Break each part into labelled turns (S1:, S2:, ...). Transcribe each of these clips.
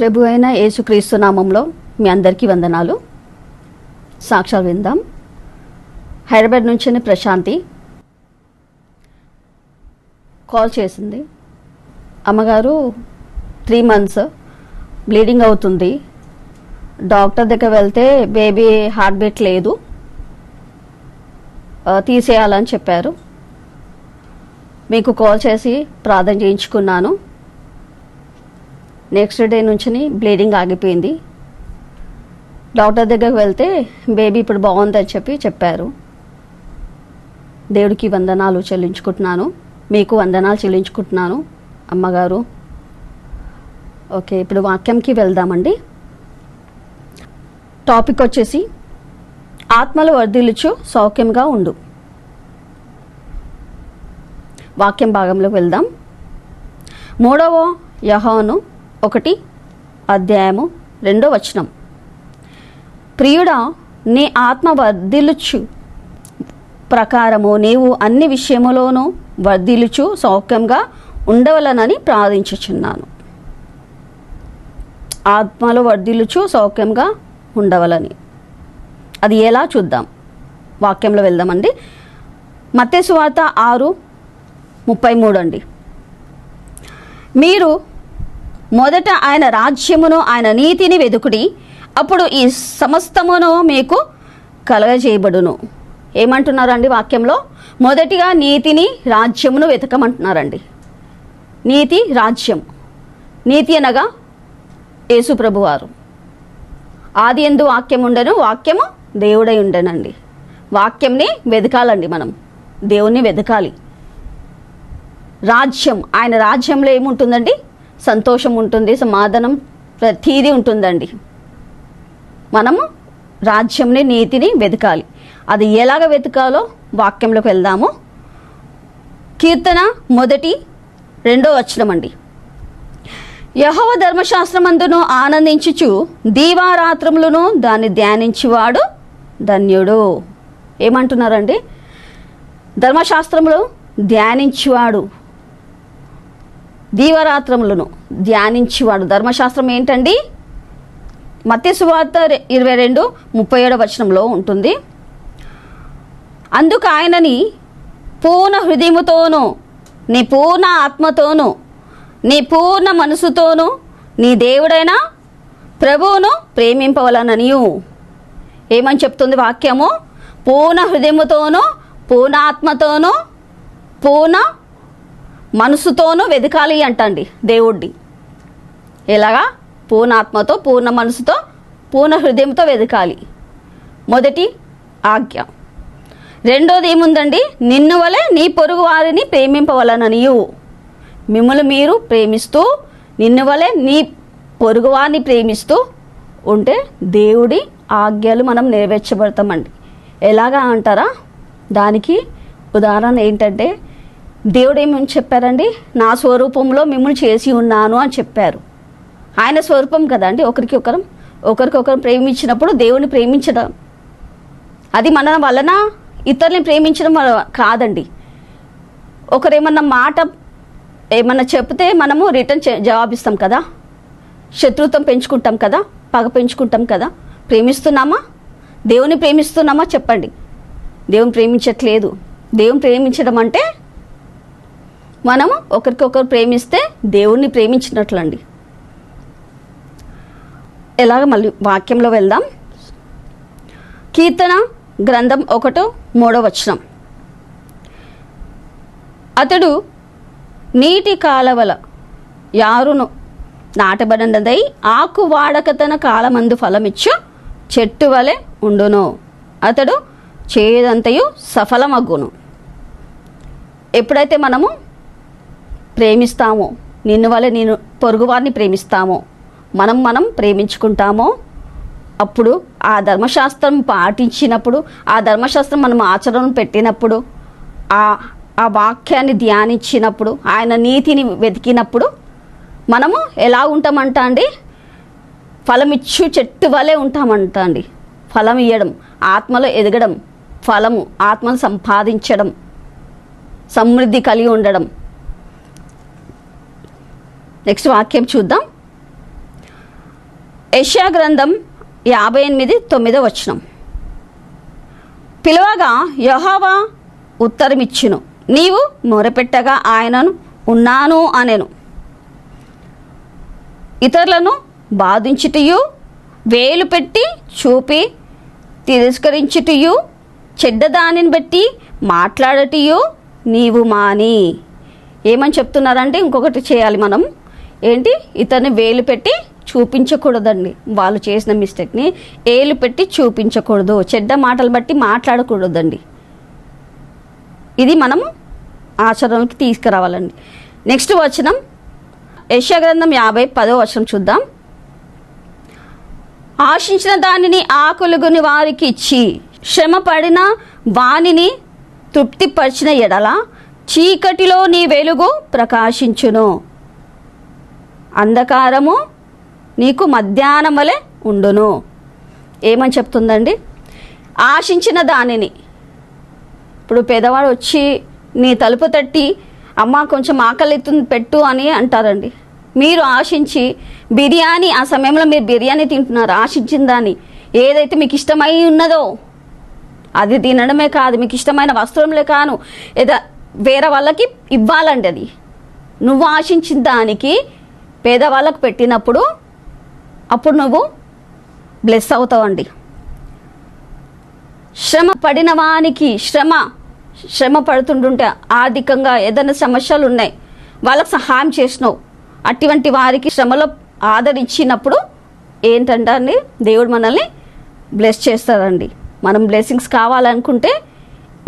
S1: ప్రభు అయిన యేసుక్రీస్తు నామంలో మీ అందరికీ వందనాలు. సాక్షాలు విందాం. హైదరాబాద్ నుంచి ప్రశాంతి. కాల్ చేసింది. అమ్మగారు త్రీ మంత్స్ బ్లీడింగ్ అవుతుంది. డాక్టర్ దగ్గర వెళ్తే బేబీ హార్ట్ బీట్ లేదు. తీసేయాలని చెప్పారు. మీకు కాల్ చేసి ప్రార్థన చేయించుకున్నాను. నెక్స్ట్ డే నుంచి బ్లీడింగ్ ఆగిపోయింది. డాక్టర్ దగ్గరకు వెళ్తే బేబీ ఇప్పుడు బాగుందని చెప్పి చెప్పారు. దేవుడికి వందనాలు చెల్లించుకుంటున్నాను. మీకు వందనాలు చెల్లించుకుంటున్నాను అమ్మగారు. ఓకే ఇప్పుడు వాక్యంకి వెళ్దామండి. టాపిక్ వచ్చేసి ఆత్మలు వర్ధిల్లుచు సౌఖ్యంగా ఉండు. వాక్యం భాగంలోకి వెళ్దాం. మూడవ యహోను ఒకటి అధ్యాయము రెండో వచనం. ప్రియుడా నీ ఆత్మ వర్ధిల్లుచు ప్రకారము నీవు అన్ని విషయములోనూ వర్ధిల్లుచు సౌఖ్యంగా ఉండవలనని ప్రార్థించుచున్నాను. ఆత్మలో వర్ధిల్లుచు సౌఖ్యంగా ఉండవలని. అది ఎలా చూద్దాం? వాక్యంలో వెళ్దామండి. మత్తేసు వార్త ఆరు ముప్పై మూడు అండి. మీరు మొదట ఆయన రాజ్యమును ఆయన నీతిని వెదుకుడి అప్పుడు ఈ సమస్తమును మీకు కలగజేయబడును. ఏమంటున్నారండి వాక్యంలో? మొదటిగా నీతిని రాజ్యమును వెతకమంటున్నారండి. నీతి రాజ్యం. నీతి అనగా యేసుప్రభువారు ఆది ఎందు వాక్యం ఉండను వాక్యము దేవుడై ఉండనండి. వాక్యంని వెతకాలండి మనం. దేవుణ్ణి వెతకాలి రాజ్యం ఆయన రాజ్యంలో ఏముంటుందండి? సంతోషం ఉంటుంది సమాధానం ప్రతీది ఉంటుందండి. మనము రాజ్యంని నీతిని వెతకాలి. అది ఎలాగ వెతకాలో వాక్యంలోకి వెళ్దాము. కీర్తన మొదటి రెండో వచనం అండి యహోవ ధర్మశాస్త్రమందును ఆనందించుచు దీవారాత్రములను దాన్ని ధ్యానించేవాడు ధన్యుడు. ఏమంటున్నారండి? ధర్మశాస్త్రములు ధ్యానించేవాడు. దీవరాత్రములను ధ్యానించేవాడు. ధర్మశాస్త్రం ఏంటండి? మత్స్య సువార్త ఇరవై రెండు ముప్పై ఏడవ వచనంలో ఉంటుంది. అందుకు ఆయనని పూర్ణ హృదయముతోనూ నీ పూర్ణ ఆత్మతోనూ నీ పూర్ణ మనసుతోనూ నీ దేవుడైన ప్రభువును ప్రేమింపవలననియు. ఏమని చెప్తుంది వాక్యము? పూర్ణ హృదయముతోనూ పూర్ణ ఆత్మతోనూ పూర్ణ మనసుతోనూ వెతకాలి అంటండి దేవుడిని ఎలాగా? పూర్ణ ఆత్మతో పూర్ణ మనసుతో పూర్ణ హృదయంతో వెతకాలి మొదటి ఆజ్ఞ. రెండోది ఏముందండి? నిన్ను వలె నీ పొరుగు వారిని ప్రేమింపవలననియు. మిమ్మల్ని మీరు ప్రేమిస్తూ నిన్ను వలె నీ పొరుగువారిని ప్రేమిస్తూ ఉంటే దేవుడి ఆజ్ఞలు మనం నెరవేర్చబడతామండి. ఎలాగా అంటారా? దానికి ఉదాహరణ ఏంటంటే దేవుడు ఏమని చెప్పారండి? నా స్వరూపంలో మిమ్మల్ని చేసి ఉన్నాను అని చెప్పారు. ఆయన స్వరూపం కదండి ఒకరికి ఒకరం ఒకరికొకరు ప్రేమించినప్పుడు దేవుని ప్రేమించడం. అది మన వలన ఇతరుని ప్రేమించడం కాదండి. ఒకరు ఏమన్నా మాట ఏమన్నా చెప్తే మనము రిటర్న్ చే- జవాబిస్తాం కదా? శత్రుత్వం పెంచుకుంటాం కదా? పగ పెంచుకుంటాం కదా? ప్రేమిస్తున్నామా? దేవుని ప్రేమిస్తున్నామా? చెప్పండి. దేవుని ప్రేమించట్లేదు. దేవుని ప్రేమించడం అంటే మనము ఒకరికొకరు ప్రేమిస్తే దేవుణ్ణి ప్రేమించినట్లండి. ఎలాగ మళ్ళీ వాక్యంలో వెళ్దాం. కీర్తన గ్రంథం ఒకటో మూడో వచనం. అతడు నీటి కాలవల యారును నాటబడినదై ఆకు వాడక తన కాలమందు ఫలమిచ్చు చెట్టు వలె ఉండును. అతడు చేయదంతయు సఫలమగ్గును ఎప్పుడైతే మనము ప్రేమిస్తాము. నిన్ను వల్ల నేను పొరుగువారిని ప్రేమిస్తాము. మనం మనం ప్రేమించుకుంటామో. అప్పుడు ఆ ధర్మశాస్త్రం పాటించినప్పుడు ఆ ధర్మశాస్త్రం మనం ఆచరణ పెట్టినప్పుడు ఆ ఆ వాక్యాన్ని ధ్యానించినప్పుడు ఆయన నీతిని వెతికినప్పుడు మనము ఎలా ఉంటామంట అండి? ఫలమిచ్చు చెట్టు వలె ఉంటామంట అండి. ఫలం ఇవ్వడం ఆత్మలో ఎదగడం ఫలము ఆత్మను సంపాదించడం సమృద్ధి కలిగి ఉండడం నెక్స్ట్ వాక్యం చూద్దాం. యెషయా గ్రంథం యాభై ఎనిమిది తొమ్మిదో వచనం. పిలవగా యహోవా ఉత్తరమిచ్చును. నీవు మొరపెట్టగా ఆయనను ఉన్నాను అనెను. ఇతరులను బాధించుటయు వేలు పెట్టి చూపి తిరస్కరించుటయు చెడ్డదానిని బట్టి మాట్లాడటయు నీవు మాని. ఏమని చెప్తున్నారంటే ఇంకొకటి చేయాలి మనం. ఏంటి? ఇతన్ని వేలు పెట్టి చూపించకూడదండి. వాళ్ళు చేసిన మిస్టేక్ని ఏలు పెట్టి చూపించకూడదు. చెడ్డ మాటలు బట్టి మాట్లాడకూడదండి. ఇది మనము ఆచరణకి తీసుకురావాలండి. నెక్స్ట్ వచనం. యశగ్రంథం యాభై పదో వచనం చూద్దాం. ఆశించిన దానిని ఆకులుగుని వారికి ఇచ్చి శ్రమ పడిన వానిని తృప్తిపరిచిన ఎడల చీకటిలో నీ వెలుగు ప్రకాశించును. అంధకారము నీకు మధ్యాహ్నం వలె ఉండును. ఏమని చెప్తుందండి? ఆశించిన దానిని. ఇప్పుడు పేదవాడు వచ్చి నీ తలుపు తట్టి అమ్మ కొంచెం ఆకలి పెట్టు అని అంటారండి. మీరు ఆశించి బిర్యానీ ఆ సమయంలో మీరు బిర్యానీ తింటున్నారు ఆశించిన దాన్ని. ఏదైతే మీకు ఇష్టమై ఉన్నదో అది తినడమే కాదు మీకు ఇష్టమైన వస్త్రంలే కాను ఏదో వేరే వాళ్ళకి ఇవ్వాలండి అది. నువ్వు ఆశించిన దానికి పేదవాళ్ళకు పెట్టినప్పుడు అప్పుడు నువ్వు బ్లెస్ అవుతావండి. శ్రమ పడిన వానికి శ్రమ శ్రమ పడుతుంటుంటే ఆర్థికంగా ఏదైనా సమస్యలు ఉన్నాయి వాళ్ళకు సహాయం చేసినావు. అటువంటి వారికి శ్రమలో ఆదరించినప్పుడు ఏంటంటే దేవుడు మనల్ని బ్లెస్ చేస్తారండి మనం బ్లెస్సింగ్స్ కావాలనుకుంటే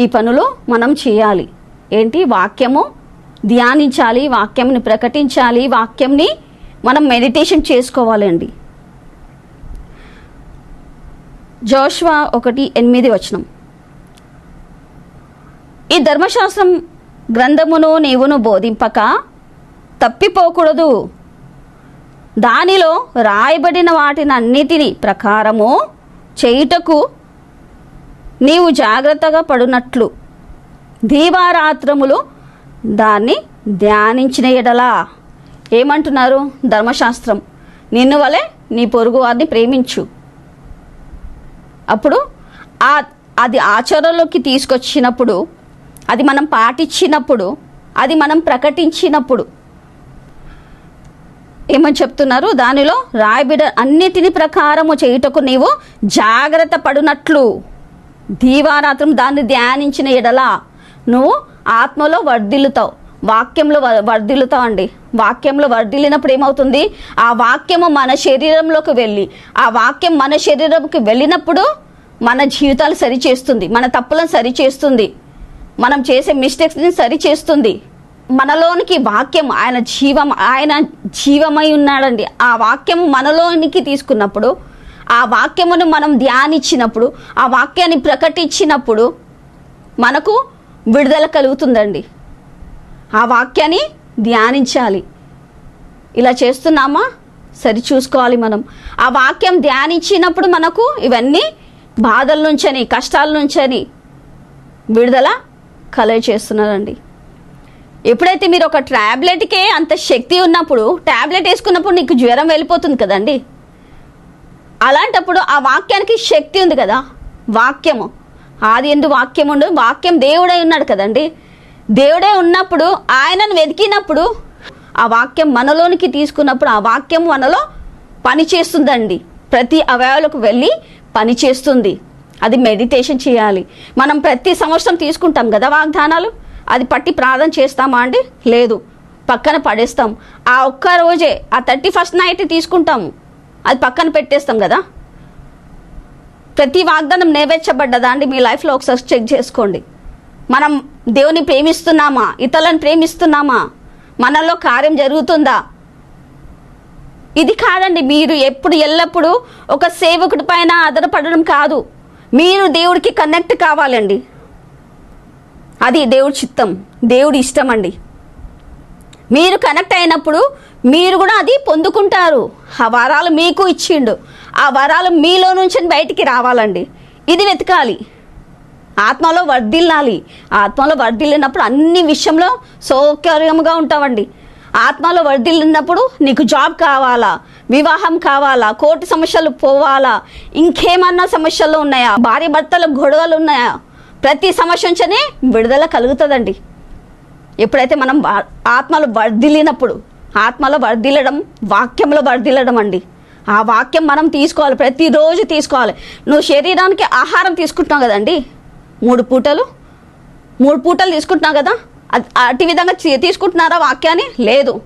S1: ఈ పనులు మనం చేయాలి. ఏంటి? వాక్యము ధ్యానించాలి వాక్యంని ప్రకటించాలి వాక్యంని మనం మెడిటేషన్ చేసుకోవాలండి జోష్వా ఒకటి ఎనిమిది వచనం. ఈ ధర్మశాస్త్రం గ్రంథమును నీవును బోధింపక తప్పిపోకూడదు. దానిలో రాయబడిన వాటిని అన్నిటిని ప్రకారము చేయుటకు నీవు జాగ్రత్తగా పడునట్లు. దీవారాత్రములు దాన్ని ధ్యానించిన ఎడలా? ఏమంటున్నారు ధర్మశాస్త్రం? నిన్ను వలె నీ పొరుగు వారిని ప్రేమించు. అప్పుడు ఆ అది ఆచరణలోకి తీసుకొచ్చినప్పుడు అది మనం పాటించినప్పుడు అది మనం ప్రకటించినప్పుడు. ఏమని చెప్తున్నారు? దానిలో రాయబిడ అన్నిటిని ప్రకారము చేయుటకు నీవు జాగ్రత్త పడినట్లు. దీవారాత్రం దాన్ని ధ్యానించిన ఎడల? నువ్వు ఆత్మలో వర్ధిల్లుతావు. వాక్యంలో వ- వర్ధిల్లుతావు అండి. వాక్యంలో వర్ధిల్లినప్పుడు ఏమవుతుంది? ఆ వాక్యము మన శరీరంలోకి వెళ్ళి ఆ వాక్యం మన శరీరంకి వెళ్ళినప్పుడు మన జీవితాలు సరిచేస్తుంది మన తప్పులను సరిచేస్తుంది మనం చేసే మిస్టేక్స్ని సరిచేస్తుంది. మనలోనికి వాక్యం ఆయన జీవం ఆయన జీవమై ఉన్నాడండి. ఆ వాక్యం మనలోనికి తీసుకున్నప్పుడు ఆ వాక్యమును మనం ధ్యానించినప్పుడు ఆ వాక్యాన్ని ప్రకటించినప్పుడు మనకు విడుదల కలుగుతుందండి. ఆ వాక్యాన్ని ధ్యానించాలి. ఇలా చేస్తున్నామా? సరి చూసుకోవాలి మనం. ఆ వాక్యం ధ్యానించినప్పుడు మనకు ఇవన్నీ బాధల నుంచని కష్టాల నుంచని విడుదల కలగ చేస్తున్నారండి ఎప్పుడైతే మీరు ఒక ట్యాబ్లెట్కే అంత శక్తి ఉన్నప్పుడు ట్యాబ్లెట్ వేసుకున్నప్పుడు నీకు జ్వరం వెళ్ళిపోతుంది కదండి. అలాంటప్పుడు ఆ వాక్యానికి శక్తి ఉంది కదా. వాక్యము. ఆది ఎందు వాక్యం ఉండు. వాక్యం దేవుడే ఉన్నాడు కదండి. దేవుడే ఉన్నప్పుడు ఆయనను వెతికినప్పుడు ఆ వాక్యం మనలోనికి తీసుకున్నప్పుడు ఆ వాక్యం మనలో పని చేస్తుందండి ప్రతి అవయవాలకు వెళ్ళి పని చేస్తుంది అది మెడిటేషన్ చేయాలి. మనం ప్రతి సంవత్సరం తీసుకుంటాం కదా వాగ్దానాలు? అది పట్టి ప్రార్థన చేస్తామా అండి? లేదు. పక్కన పడేస్తాం. ఆ ఒక్క రోజే ఆ థర్టీ ఫస్ట్ నైట్ తీసుకుంటాము అది పక్కన పెట్టేస్తాం కదా? ప్రతి వాగ్దానం నెరవేర్చబడ్డదా అండి? మీ లైఫ్లో ఒకసారి చెక్ చేసుకోండి. మనం దేవుని ప్రేమిస్తున్నామా? ఇతరులను ప్రేమిస్తున్నామా? మనలో కార్యం జరుగుతుందా? ఇది కాదండి మీరు ఎప్పుడు ఎల్లప్పుడూ ఒక సేవకుడి పైన ఆధారపడడం కాదు. మీరు దేవుడికి కనెక్ట్ కావాలండి. అది దేవుడి చిత్తం దేవుడి ఇష్టం అండి. మీరు కనెక్ట్ అయినప్పుడు మీరు కూడా అది పొందుకుంటారు. ఆ వరాలు మీకు ఇచ్చిండు. ఆ వరాలు మీలో నుంచి బయటికి రావాలండి. ఇది వెతకాలి. ఆత్మలో వర్ధిల్లాలి. ఆత్మలో వర్ధిల్లినప్పుడు అన్ని విషయంలో సౌకర్యంగా ఉంటామండి ఆత్మలో వర్ధిల్లినప్పుడు నీకు జాబ్ కావాలా? వివాహం కావాలా? కోర్టు సమస్యలు పోవాలా? ఇంకేమన్నా సమస్యలు ఉన్నాయా? భార్య భర్తల గొడవలు ఉన్నాయా? ప్రతి సమస్య నుంచనే విడుదల కలుగుతుందండి. ఎప్పుడైతే మనం ఆత్మలు వర్ధిల్లినప్పుడు ఆత్మలో వర్ధిల్లడం వాక్యంలో వర్ధిల్లడం అండి. ఆ వాక్యం మనం తీసుకోవాలి ప్రతిరోజు తీసుకోవాలి. నువ్వు శరీరానికి ఆహారం తీసుకుంటున్నావు కదండి? మూడు పూటలు? మూడు పూటలు తీసుకుంటున్నావు కదా? అది అటు విధంగా తీసుకుంటున్నారా వాక్యాన్ని? లేదు.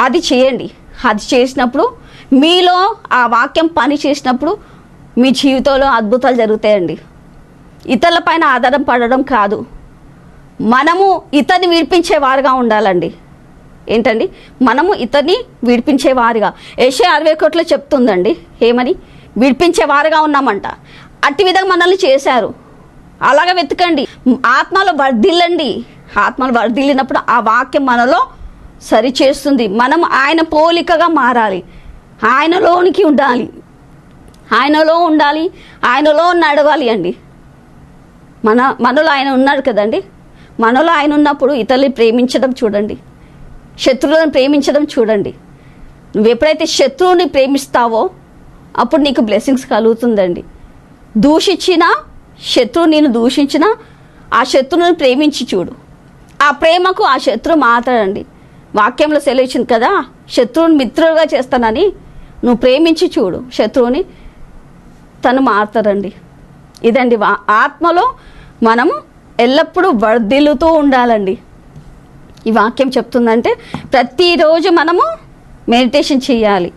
S1: అది చేయండి. అది చేసినప్పుడు మీలో ఆ వాక్యం పని చేసినప్పుడు మీ జీవితంలో అద్భుతాలు జరుగుతాయండి. ఇతరుల పైన ఆధారం పడడం కాదు. మనము ఇతన్ని విడిపించేవారుగా ఉండాలండి. ఏంటండి? మనము ఇతన్ని విడిపించేవారుగా. ఏషే అరవై కోట్లో చెప్తుందండి ఏమని విడిపించేవారుగా ఉన్నామంట. అట్టి విధంగా మనల్ని చేశారు. అలాగ వెతకండి. ఆత్మలో వర్ధిల్లండి. ఆత్మలు వర్ధిల్లినప్పుడు ఆ వాక్యం మనలో సరి చేస్తుంది మనం ఆయన పోలికగా మారాలి. ఆయనలోనికి ఉండాలి. ఆయనలో ఉండాలి. ఆయనలో నడవాలి అండి. మన మనలో ఆయన ఉన్నాడు కదండి. మనలో ఆయన ఉన్నప్పుడు ఇతరుల్ని ప్రేమించడం చూడండి. శత్రువులను ప్రేమించడం చూడండి. నువ్వు ఎప్పుడైతే శత్రువుని ప్రేమిస్తావో అప్పుడు నీకు బ్లెస్సింగ్స్ కలుగుతుందండి. దూషించిన శత్రువు నేను దూషించిన ఆ శత్రువుని ప్రేమించి చూడు. ఆ ప్రేమకు ఆ శత్రువు మాట్లాడండి వాక్యంలో సెలవిచ్చింది కదా శత్రువుని మిత్రులుగా చేస్తానని. నువ్వు ప్రేమించి చూడు శత్రువుని తను మారుతారండి ఇదండి వా- ఆత్మలో మనము ఎల్లప్పుడూ వర్ధిల్లుతూ ఉండాలండి. ఈ వాక్యం చెప్తుందంటే ప్రతిరోజు మనము మెడిటేషన్ చేయాలి.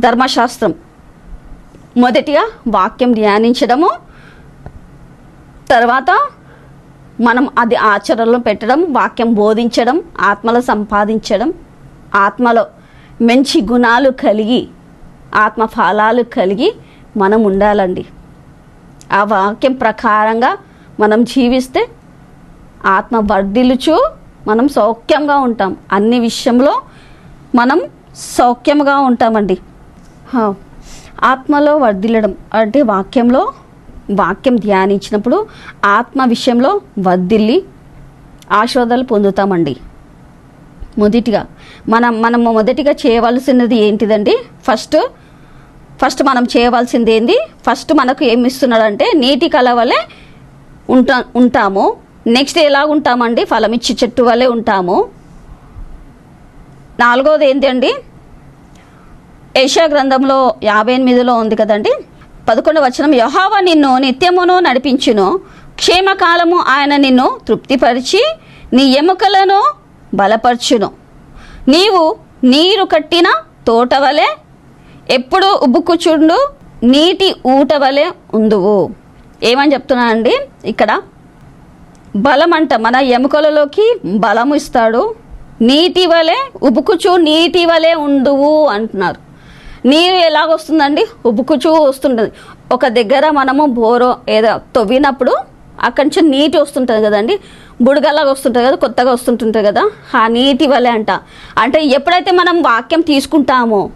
S1: ధర్మశాస్త్రం. మొదటిగా వాక్యం ధ్యానించడము. తర్వాత మనం అది ఆచరణలో పెట్టడం వాక్యం బోధించడం ఆత్మలో సంపాదించడం ఆత్మలో మంచి గుణాలు కలిగి ఆత్మ ఫలాలు కలిగి మనం ఉండాలండి. ఆ వాక్యం ప్రకారంగా మనం జీవిస్తే ఆత్మ వర్ధిలుచు మనం సౌఖ్యంగా ఉంటాం. అన్ని విషయంలో మనం సౌఖ్యంగా ఉంటామండి. ఆత్మలో వర్ధిల్లడం అంటే వాక్యంలో వాక్యం ధ్యానించినప్పుడు ఆత్మ విషయంలో వర్ధిల్లి ఆశీర్వాదాలు పొందుతామండి. మొదటిగా మనం మనము మొదటిగా చేయవలసినది ఏంటిదండి? ఫస్ట్ ఫస్ట్ మనం చేయవలసింది ఏంది? ఫస్ట్ మనకు ఏమి ఇస్తున్నాడంటే నీటి కల వలె ఉంటా ఉంటాము. నెక్స్ట్ ఎలా ఉంటామండి ఫలమిచ్చి చెట్టు వలె ఉంటాము. నాలుగోది ఏంటి అండి ఏషియా గ్రంథంలో యాభై ఎనిమిదిలో ఉంది కదండి? పదకొండు వచనం యహోవ నిన్ను నిత్యమును నడిపించును. క్షేమకాలము ఆయన నిన్ను తృప్తిపరిచి నీ ఎముకలను బలపరచును. నీవు నీరు కట్టిన తోట వలె ఎప్పుడు ఉబ్బుకుచుండు నీటి ఊట వలె ఉందువు ఏమని చెప్తున్నానండి? ఇక్కడ బలం అంట మన ఎముకలలోకి బలము ఇస్తాడు. నీటి వలె ఉబుకుచు నీటి వలె ఉండువు అంటున్నారు. నీరు ఎలాగొస్తుందండి? ఉబుకుచు వస్తుంటుంది. ఒక దగ్గర మనము బోరో ఏదో తవ్వినప్పుడు అక్కడి నుంచి నీటి వస్తుంటుంది కదండి. బుడగలాగా వస్తుంటుంది కదా కొత్తగా వస్తుంటుంటుంది కదా. ఆ నీటి వలె అంట. అంటే ఎప్పుడైతే మనం వాక్యం తీసుకుంటామో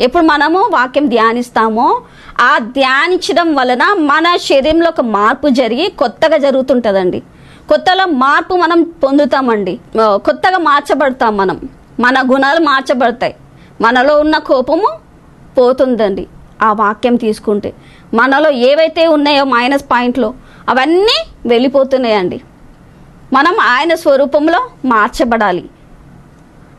S1: ఎప్పుడు మనము వాక్యం ధ్యానిస్తామో ఆ ధ్యానించడం వలన మన శరీరంలో ఒక మార్పు జరిగి కొత్తగా జరుగుతుంటుందండి. కొత్తలో మార్పు మనం పొందుతామండి. కొత్తగా మార్చబడతాం మనం. మన గుణాలు మార్చబడతాయి. మనలో ఉన్న కోపము పోతుందండి ఆ వాక్యం తీసుకుంటే. మనలో ఏవైతే ఉన్నాయో మైనస్ పాయింట్లు అవన్నీ వెళ్ళిపోతున్నాయండి. మనం ఆయన స్వరూపంలో మార్చబడాలి.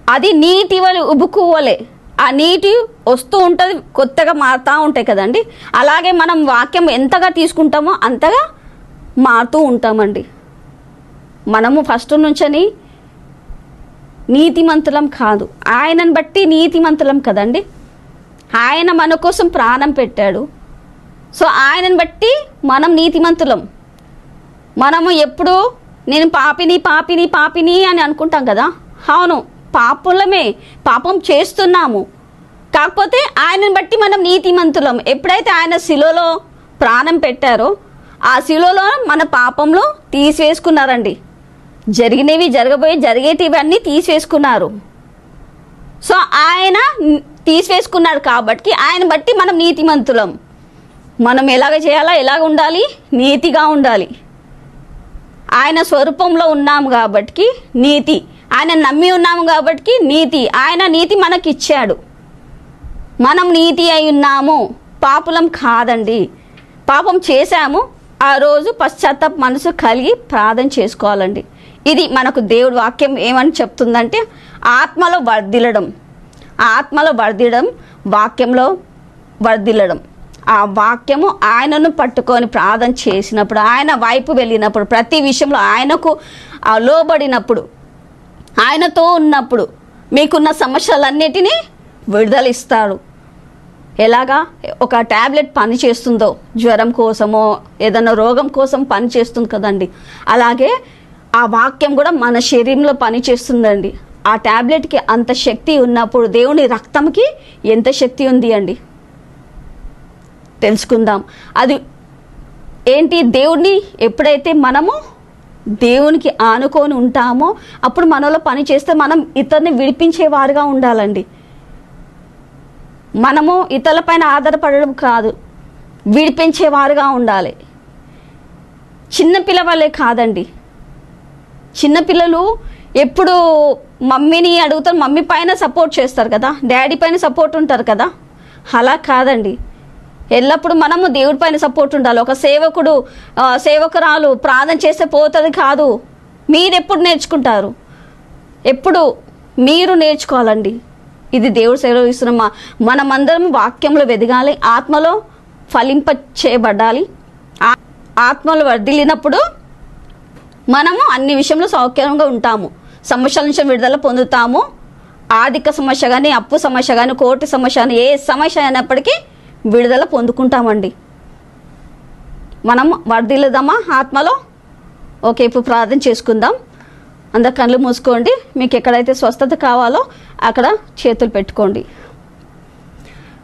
S1: అది నీటి వలె ఉబుకువలే ఆ నీటి వస్తూ ఉంటుంది కొత్తగా మారుతూ ఉంటాయి కదండి. అలాగే మనం వాక్యం ఎంతగా తీసుకుంటామో అంతగా మారుతూ ఉంటామండి. మనము ఫస్ట్ నుంచని నీతిమంతులం కాదు. ఆయనను బట్టి నీతిమంతులం కదండి? ఆయన మన కోసం ప్రాణం పెట్టాడు. సో ఆయనను బట్టి మనం నీతిమంతులం. మనము ఎప్పుడు నేను పాపిని పాపిని పాపిని అని అనుకుంటాం కదా? అవును పాపులమే పాపం చేస్తున్నాము. కాకపోతే ఆయనను బట్టి మనం నీతిమంతులం. ఎప్పుడైతే ఆయన శిలోలో ప్రాణం పెట్టారో ఆ శిలోలో మన పాపంలో తీసివేసుకున్నారండి జరిగినవి జరగబోయే జరిగేటివి అన్నీ తీసివేసుకున్నారు. సో ఆయన తీసివేసుకున్నాడు కాబట్టి ఆయన బట్టి మనం నీతిమంతులం. మనం ఎలాగ చేయాలా ఎలాగ ఉండాలి? నీతిగా ఉండాలి. ఆయన స్వరూపంలో ఉన్నాము కాబట్టి నీతి. ఆయన నమ్మి ఉన్నాము కాబట్టి నీతి. ఆయన నీతి మనకి ఇచ్చాడు మనం నీతి అయి ఉన్నాము. పాపులం కాదండి. పాపం చేశాము. ఆ రోజు పశ్చాత్తాప మనసు కలిగి ప్రార్థన చేసుకోవాలండి. ఇది మనకు దేవుడు వాక్యం ఏమని చెప్తుందంటే ఆత్మలో వర్ధిల్లడం. ఆత్మలో వర్ధిల్లడం వాక్యంలో వర్ధిల్లడం. ఆ వాక్యము ఆయనను పట్టుకొని ప్రార్థన చేసినప్పుడు ఆయన వైపు వెళ్ళినప్పుడు ప్రతి విషయంలో ఆయనకు లోబడినప్పుడు ఆయనతో ఉన్నప్పుడు మీకున్న సమస్యలన్నిటినీ విడుదలిస్తాడు. ఎలాగా? ఒక ట్యాబ్లెట్ పని చేస్తుందో జ్వరం కోసమో ఏదైనా రోగం కోసం పని చేస్తుంది కదండి. అలాగే ఆ వాక్యం కూడా మన శరీరంలో పనిచేస్తుందండి. ఆ ట్యాబ్లెట్కి అంత శక్తి ఉన్నప్పుడు దేవుని రక్తంకి ఎంత శక్తి ఉంది అండి? తెలుసుకుందాం. అది ఏంటి? దేవుణ్ణి ఎప్పుడైతే మనము దేవునికి ఆనుకొని ఉంటామో అప్పుడు మనలో పని చేస్తే మనం ఇతరుని విడిపించేవారుగా ఉండాలండి. మనము ఇతరులపైన ఆధారపడడం కాదు విడిపించేవారుగా ఉండాలి. చిన్న పిల్లవాళ్ళే కాదండి. చిన్నపిల్లలు ఎప్పుడు మమ్మీని అడుగుతారు మమ్మీ పైన సపోర్ట్ చేస్తారు కదా డాడీ పైన సపోర్ట్ ఉంటారు కదా. అలా కాదండి. ఎల్లప్పుడు మనము దేవుడి పైన సపోర్ట్ ఉండాలి. ఒక సేవకుడు సేవకురాలు ప్రార్థన చేస్తే పోతుంది కాదు. మీరు ఎప్పుడు నేర్చుకుంటారు? ఎప్పుడు మీరు నేర్చుకోవాలండి. ఇది దేవుడు సేవ ఇస్తున్న మనమందరం వాక్యంలో వెదగాలి. ఆత్మలో ఫలింప చేయబడాలి ఆ- ఆత్మలో వర్ధిల్లినప్పుడు మనము అన్ని విషయంలో సౌఖ్యంగా ఉంటాము. సమస్యల నుంచి విడుదల పొందుతాము. ఆర్థిక సమస్య కానీ అప్పు సమస్య కానీ కోర్టు సమస్య కానీ ఏ సమస్య అయినప్పటికీ విడుదల పొందుకుంటామండి. మనం వర్ధిల్లుదామా ఆత్మలో? ఓకే ఇప్పుడు ప్రార్థన చేసుకుందాం. అందరు కళ్ళు మూసుకోండి. మీకు ఎక్కడైతే స్వస్థత కావాలో అక్కడ చేతులు పెట్టుకోండి.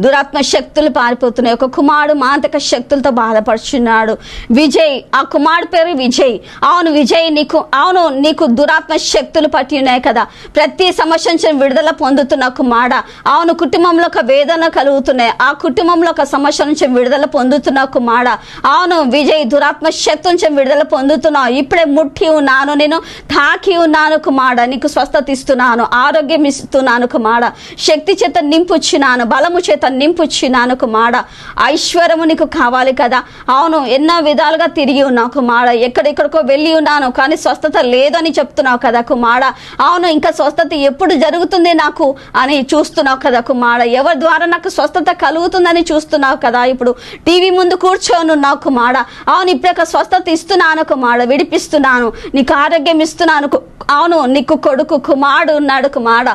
S1: దురాత్మ శక్తులు పారిపోతున్నాయి. ఒక కుమారుడు మాంతక శక్తులతో బాధపడుచున్నాడు. విజయ్ ఆ కుమారుడు పేరు విజయ్. అవును విజయ్ నీకు అవును నీకు దురాత్మ శక్తులు పట్టి ఉన్నాయి కదా. ప్రతి సంవత్సరం విడుదల పొందుతున్న కుమార అవును కుటుంబంలో ఒక వేదన కలుగుతున్నాయి. ఆ కుటుంబంలో ఒక సమస్య నుంచి విడుదల పొందుతున్న కుమార అవును విజయ్ దురాత్మ శక్తి నుంచి విడుదల పొందుతున్నావు. ఇప్పుడే ముట్టి ఉన్నాను నేను తాకి ఉన్నాను కుమార నీకు స్వస్థత ఇస్తున్నాను ఆరోగ్యం ఇస్తున్నాను కుమార శక్తి చేత నింపుచ్చున్నాను బలము చేత నింపుచ్చినాను కుమార ఐశ్వర్యము నీకు కావాలి కదా. అవును ఎన్నో విధాలుగా తిరిగి ఉన్నావు కుమార. ఎక్కడెక్కడికో వెళ్ళి ఉన్నాను కానీ స్వస్థత లేదని చెప్తున్నావు కదా కుమార. అవును ఇంకా స్వస్థత ఎప్పుడు జరుగుతుంది నాకు అని చూస్తున్నావు కదా కుమార. ఎవరి ద్వారా నాకు స్వస్థత కలుగుతుందని చూస్తున్నావు కదా. ఇప్పుడు టీవీ ముందు కూర్చొని ఉన్నావు కుమార. అవును ఇప్పుడు స్వస్థత ఇస్తున్నాను కుమార విడిపిస్తున్నాను. నీకు ఆరోగ్యం ఇస్తున్నాను అవును నీకు కొడుకు కుమారుడు ఉన్నాడు కుమార.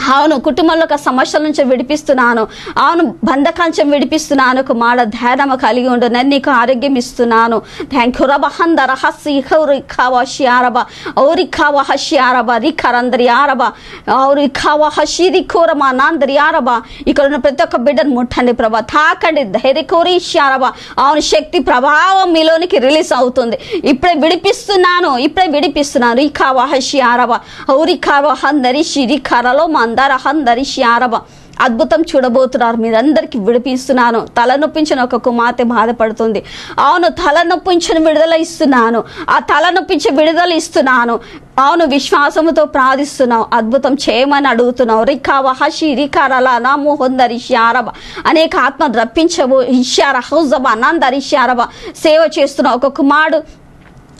S1: అవును కుటుంబంలో ఒక సమస్యల నుంచి విడిపిస్తున్నాను. అవును బంధకాల నుంచి విడిపిస్తున్నాను. కుమార ధ్యానం కలిగి ఉండు. నేను నీకు ఆరోగ్యం ఇస్తున్నాను. థ్యాంక్ యూ రబ హందర హస్సి హౌరి ఖావ షియారబ ఔరి ఖావ హషియారబ రిఖరందరి ఆరబ. ఔరి ఖావ హషి రిఖోరమ నాందరి ఆరబ. ఇక్కడ ఉన్న ప్రతి ఒక్క బిడ్డను ముట్టండి ప్రభా. తాకండి. ధైర్య కోరి షియారబ అవును శక్తి ప్రభావం మీలోనికి రిలీజ్ అవుతుంది. ఇప్పుడే విడిపిస్తున్నాను. ఇప్పుడే విడిపిస్తున్నాను. రిఖావ హషియారబ శిరి ఖావ మా షిరి ఖరలో మందర అద్భుతం చూడబోతున్నారు. మీరందరికీ విడిపిస్తున్నాను. తలనొప్పించిన ఒక కుమార్తె బాధపడుతుంది. అవును తలనొప్పించిన విడుదల ఇస్తున్నాను. ఆ తలనొప్పించి విడుదల ఇస్తున్నాను. అవును విశ్వాసముతో ప్రార్థిస్తున్నావు. అద్భుతం చేయమని అడుగుతున్నావు. రికా వహషి రికారల నాము హొందరి అనేక ఆత్మ రప్పించవు ఇషార హౌజబ నందరి సేవ చేస్తున్నావు ఒక కుమారుడు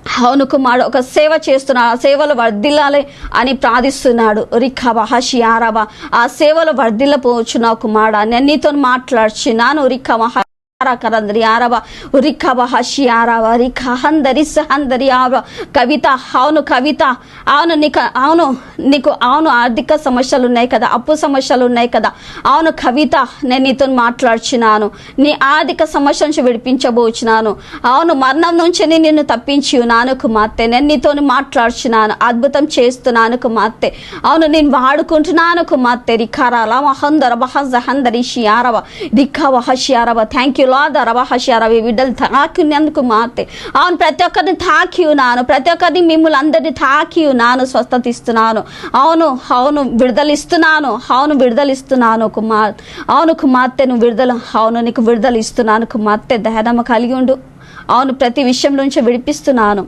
S1: అవును కుమారుడు ఒక సేవ చేస్తున్నా ఆ సేవలు వర్ధిల్లాలి అని ప్రార్థిస్తున్నాడు. రిఖాబా హషియారబా ఆ సేవలు వర్ధిల్లపోవచ్చున్నా కుమారుడా. నేను నీతో మాట్లాడుచున్నాను రిఖాబా కరందరి ఆరవ రిఖబ హషి ఆరవ రిఖ హందరి సహందరి ఆవ కవిత అవును కవిత అవును నీకు అవును నీకు అవును ఆర్థిక సమస్యలు ఉన్నాయి కదా అప్పు సమస్యలు ఉన్నాయి కదా అవును కవిత నేను నీతో మాట్లాడుచున్నాను నీ ఆర్థిక సమస్య నుంచి విడిపించబోచున్నాను అవును మరణం నుంచి నిన్ను తప్పించి ఉన్నాను కుమార్తె నేను నీతో మాట్లాడుచున్నాను అద్భుతం చేస్తున్నాను కుమార్తె అవును నేను వాడుకుంటున్నాను కుమార్తె రిఖారాల మహందర బహజహందరి షియారవ రిఖ వహషియారవ థ్యాంక్ యూ దొలాదరవహశారవి బిడ్డలు తాకినందుకు మార్తే అవును ప్రతి ఒక్కరిని తాకి ఉన్నాను ప్రతి ఒక్కరిని మిమ్మల్ని అందరినీ తాకి ఉన్నాను స్వస్థత ఇస్తున్నాను అవును అవును విడుదలిస్తున్నాను అవును విడుదలిస్తున్నాను కుమార్ అవును కుమార్తె నువ్వు విడుదల అవును నీకు విడుదల ఇస్తున్నాను కుమార్తె ధైర్యం కలిగి ఉండు అవును ప్రతి విషయం నుంచి విడిపిస్తున్నాను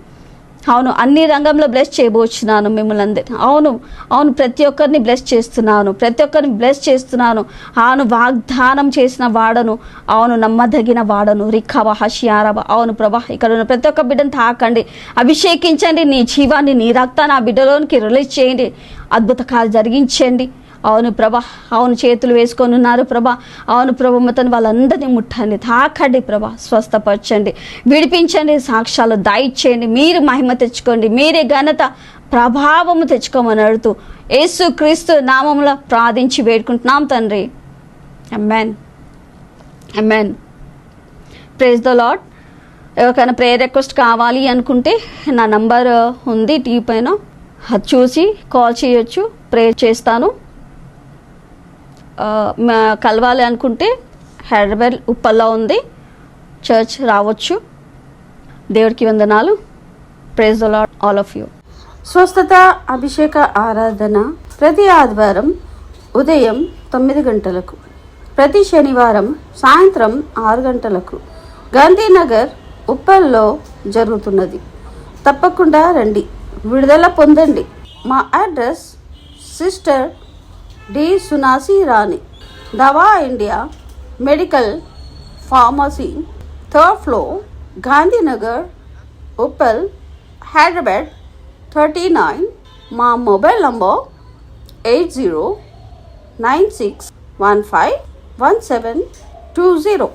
S1: అవును అన్ని రంగంలో బ్లెస్ చేయబోచున్నాను మిమ్మల్ని అందరి అవును అవును ప్రతి ఒక్కరిని బ్లెస్ చేస్తున్నాను ప్రతి ఒక్కరిని బ్లెస్ చేస్తున్నాను. అవును వాగ్దానం చేసిన వాడను అవును నమ్మదగిన వాడను. రిఖవ హషియారవ అవును ప్రభా ఇక్కడ ఉన్న ప్రతి ఒక్క బిడ్డను తాకండి. అభిషేకించండి నీ జీవాన్ని నీ రక్తాన్ని ఆ బిడ్డలోనికి రిలీజ్ చేయండి. అద్భుత కార్యం జరిగించండి. అవును ప్రభా అవును చేతులు వేసుకొని ఉన్నారు ప్రభా. అవును ప్రభ మొత్తం వాళ్ళందరినీ ముట్టండి తాకండి ప్రభా స్వస్థపరచండి. విడిపించండి సాక్ష్యాలు దాయిచ్చేయండి మీరు మహిమ తెచ్చుకోండి మీరే ఘనత ప్రభావము తెచ్చుకోమని అడుగుతూ యేసు క్రీస్తు నామంలో ప్రార్థించి వేడుకుంటున్నాం తండ్రి. Amen amen praise the Lord ఎవరికైనా ప్రేయర్ రిక్వెస్ట్ కావాలి అనుకుంటే నా నంబర్ ఉంది టీ పైన. అది చూసి కాల్ చేయొచ్చు ప్రేయర్ చేస్తాను. కలవాలి అనుకుంటే హైదరాబాద్ ఉప్పల్లో ఉంది. చర్చ్ రావచ్చు. దేవుడికి వందనాలు. Praise the all of you
S2: స్వస్థత అభిషేక ఆరాధన ప్రతి ఆదివారం ఉదయం తొమ్మిది గంటలకు ప్రతి శనివారం సాయంత్రం ఆరు గంటలకు గాంధీనగర్ ఉప్పల్లో జరుగుతున్నది. తప్పకుండా రండి. విడుదల పొందండి. మా address sister D Sunasi Rani. दवा India medical pharmacy. Third floor, Gandhinagar Uppal Hyderabad, thirty nine. माँ mobile number, eight zero nine six one five one seven two zero.